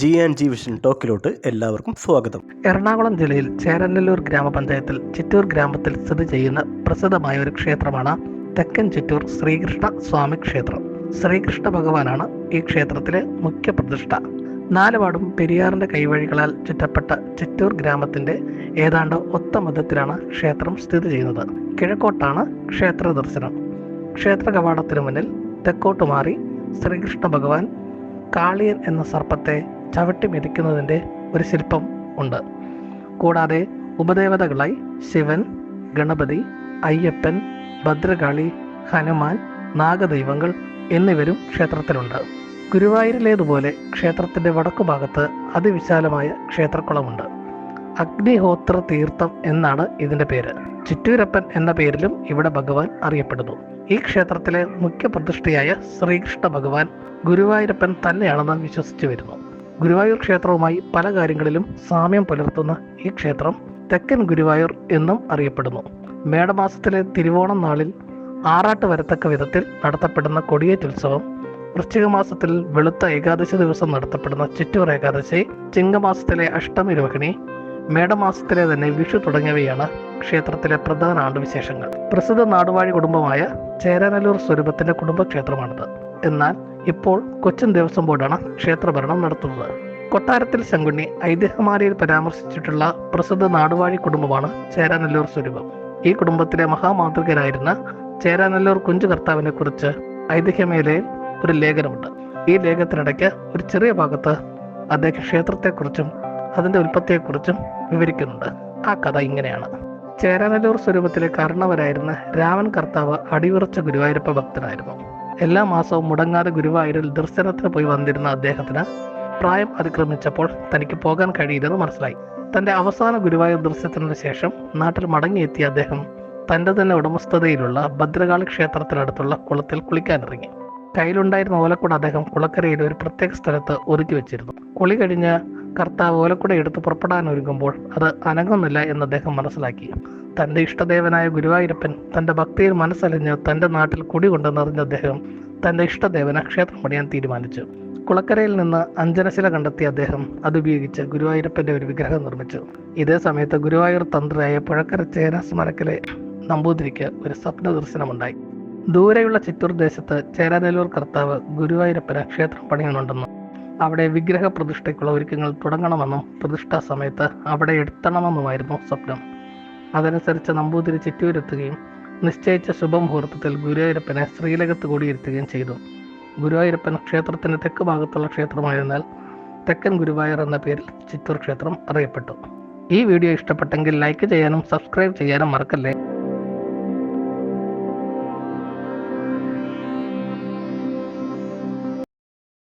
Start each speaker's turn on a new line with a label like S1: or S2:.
S1: G and G vision ടോക്കിലോട്ട് എല്ലാവർക്കും സ്വാഗതം.
S2: എറണാകുളം ജില്ലയിൽ ചേരനല്ലൂർ ഗ്രാമപഞ്ചായത്തിൽ ചിറ്റൂർ ഗ്രാമത്തിൽ സ്ഥിതി ചെയ്യുന്ന പ്രസിദ്ധമായ ഒരു ക്ഷേത്രമാണ് തെക്കൻ ചിറ്റൂർ ശ്രീകൃഷ്ണ സ്വാമി ക്ഷേത്രം. ശ്രീകൃഷ്ണ ഭഗവാനാണ് ഈ ക്ഷേത്രത്തിലെ മുഖ്യ പ്രതിഷ്ഠ. നാലുപാടും പെരിയാറിന്റെ കൈവഴികളാൽ ചുറ്റപ്പെട്ട ചിറ്റൂർ ഗ്രാമത്തിന്റെ ഏതാണ്ട് ഒത്ത മതത്തിലാണ് ക്ഷേത്രം സ്ഥിതി ചെയ്യുന്നത്. കിഴക്കോട്ടാണ് ക്ഷേത്ര ദർശനം. ക്ഷേത്ര കവാടത്തിനു മുന്നിൽ തെക്കോട്ട് മാറി ശ്രീകൃഷ്ണ ഭഗവാൻ കാളിയൻ എന്ന സർപ്പത്തെ ചവിട്ടി മെതിക്കുന്നതിന്റെ ഒരു ശില്പം ഉണ്ട്. കൂടാതെ ഉപദേവതകളായി ശിവൻ ഗണപതി അയ്യപ്പൻ ഭദ്രകാളി ഹനുമാൻ നാഗദൈവങ്ങൾ എന്നിവരും ക്ഷേത്രത്തിലുണ്ട്. ഗുരുവായൂരിലേതുപോലെ ക്ഷേത്രത്തിന്റെ വടക്കുഭാഗത്ത് അതിവിശാലമായ ക്ഷേത്രക്കുളമുണ്ട്. അഗ്നിഹോത്ര തീർത്ഥം എന്നാണ് ഇതിന്റെ പേര്. ചിറ്റൂരപ്പൻ എന്ന പേരിലും ഇവിടെ ഭഗവാൻ അറിയപ്പെടുന്നു. ഈ ക്ഷേത്രത്തിലെ മുഖ്യ പ്രതിഷ്ഠയായ ശ്രീകൃഷ്ണ ഭഗവാൻ ഗുരുവായൂരപ്പൻ തന്നെയാണെന്ന് വിശ്വസിച്ചു വരുന്നു. ഗുരുവായൂർ ക്ഷേത്രവുമായി പല കാര്യങ്ങളിലും സാമ്യം പുലർത്തുന്ന ഈ ക്ഷേത്രം തെക്കൻ ഗുരുവായൂർ എന്നും അറിയപ്പെടുന്നു. മേടമാസത്തിലെ തിരുവോണം നാളിൽ ആറാട്ട് വരത്തക്ക വിധത്തിൽ നടത്തപ്പെടുന്ന കൊടിയേറ്റുത്സവം വൃശ്ചിക മാസത്തിൽ വെളുത്ത ഏകാദശി ദിവസം നടത്തപ്പെടുന്ന ചിറ്റൂർ ഏകാദശി ചിങ്ങമാസത്തിലെ അഷ്ടമി രോഹിണി മേടമാസത്തിലെ തന്നെ വിഷു തുടങ്ങിയവയാണ് ക്ഷേത്രത്തിലെ പ്രധാന ആണ്ടുവിശേഷങ്ങൾ. പ്രസിദ്ധ നാടുവാഴി കുടുംബമായ ചേരാനല്ലൂർ സ്വരൂപത്തിന്റെ കുടുംബക്ഷേത്രമാണിത്. എന്നാൽ ഇപ്പോൾ കൊച്ചിൻ ദേവസ്വം ബോർഡാണ് ക്ഷേത്രഭരണം നടത്തുന്നത്. കൊട്ടാരത്തിൽ ശങ്കുണ്ണി ഐതിഹ്യമാലയിൽ പരാമർശിച്ചിട്ടുള്ള പ്രസിദ്ധ നാടുവാഴി കുടുംബമാണ് ചേരാനല്ലൂർ സ്വരൂപം. ഈ കുടുംബത്തിലെ മഹാമാതൃകരായിരുന്ന ചേരാനല്ലൂർ കുഞ്ചു കർത്താവിനെ കുറിച്ച് ഐതിഹ്യമേലയിൽ ഒരു ലേഖനമുണ്ട്. ഈ ലേഖനത്തിനിടയ്ക്ക് ഒരു ചെറിയ ഭാഗത്ത് അദ്ദേഹം ക്ഷേത്രത്തെക്കുറിച്ചും അതിന്റെ ഉൽപ്പത്തിയെക്കുറിച്ചും വിവരിക്കുന്നുണ്ട്. ആ കഥ ഇങ്ങനെയാണ്. ചേരാനല്ലൂർ സ്വരൂപത്തിലെ കാരണവരായിരുന്ന രാമൻ കർത്താവ് അടിയുറച്ച ഗുരുവായൂരപ്പ ഭക്തനായിരുന്നു. എല്ലാ മാസവും മുടങ്ങാതെ ഗുരുവായൂരിൽ ദർശനത്തിന് പോയി വന്നിരുന്ന അദ്ദേഹത്തിന് പ്രായം അതിക്രമിച്ചപ്പോൾ തനിക്ക് പോകാൻ കഴിയില്ലെന്ന് മനസ്സിലായി. തന്റെ അവസാന ഗുരുവായൂർ ദർശനത്തിന് ശേഷം നാട്ടിൽ മടങ്ങിയെത്തിയ അദ്ദേഹം തന്റെ തന്നെ ഉടമസ്ഥതയിലുള്ള ഭദ്രകാളി ക്ഷേത്രത്തിനടുത്തുള്ള കുളത്തിൽ കുളിക്കാനിറങ്ങി. കയ്യിലുണ്ടായിരുന്ന ഓലക്കുട അദ്ദേഹം കുളക്കരയിൽ ഒരു പ്രത്യേക സ്ഥലത്ത് ഒരുക്കി വെച്ചിരുന്നു. കുളി കഴിഞ്ഞ് കർത്താവ് ഓലക്കുട എടുത്ത് പുറപ്പെടാൻ ഒരുങ്ങുമ്പോൾ അത് അനങ്ങുന്നില്ല എന്ന് അദ്ദേഹം മനസ്സിലാക്കി. തന്റെ ഇഷ്ടദേവനായ ഗുരുവായൂരപ്പൻ തന്റെ ഭക്തിയിൽ മനസ്സലിഞ്ഞ് തന്റെ നാട്ടിൽ കുടി നിറഞ്ഞ അദ്ദേഹം തന്റെ ഇഷ്ടദേവന ക്ഷേത്രം പണിയാൻ തീരുമാനിച്ചു. കുളക്കരയിൽ നിന്ന് അഞ്ജനശില കണ്ടെത്തിയ അദ്ദേഹം അതുപയോഗിച്ച് ഗുരുവായൂരപ്പന്റെ ഒരു വിഗ്രഹം നിർമ്മിച്ചു. ഇതേ സമയത്ത് ഗുരുവായൂർ തന്ത്രിയായ പുഴക്കര ചേന സ്മരക്കിലെ നമ്പൂതിരിക്ക് ഒരു സ്വപ്ന ദർശനമുണ്ടായി. ദൂരെയുള്ള ചിറ്റൂർ ദേശത്ത് ചേരാനെല്ലൂർ കർത്താവ് ഗുരുവായൂരപ്പന് ക്ഷേത്രം പണിയുന്നുണ്ടെന്നും അവിടെ വിഗ്രഹ പ്രതിഷ്ഠയ്ക്കുള്ള ഒരുക്കങ്ങൾ തുടങ്ങണമെന്നും പ്രതിഷ്ഠാ സമയത്ത് അവിടെ എത്തണമെന്നുമായിരുന്നു സ്വപ്നം. അതനുസരിച്ച് നമ്പൂതിരി ചിറ്റൂരെത്തുകയും നിശ്ചയിച്ച ശുഭമുഹൂർത്തത്തിൽ ഗുരുവായൂരപ്പനെ ശ്രീലകത്ത് കൂടിയിരുത്തുകയും ചെയ്തു. ഗുരുവായൂരപ്പൻ ക്ഷേത്രത്തിന്റെ തെക്ക് ഭാഗത്തുള്ള ക്ഷേത്രമായതിനാൽ തെക്കൻ ഗുരുവായൂർ എന്ന പേരിൽ ചിറ്റൂർ ക്ഷേത്രം അറിയപ്പെട്ടു. ഈ വീഡിയോ ഇഷ്ടപ്പെട്ടെങ്കിൽ ലൈക്ക് ചെയ്യാനും സബ്സ്ക്രൈബ് ചെയ്യാനും മറക്കല്ലേ?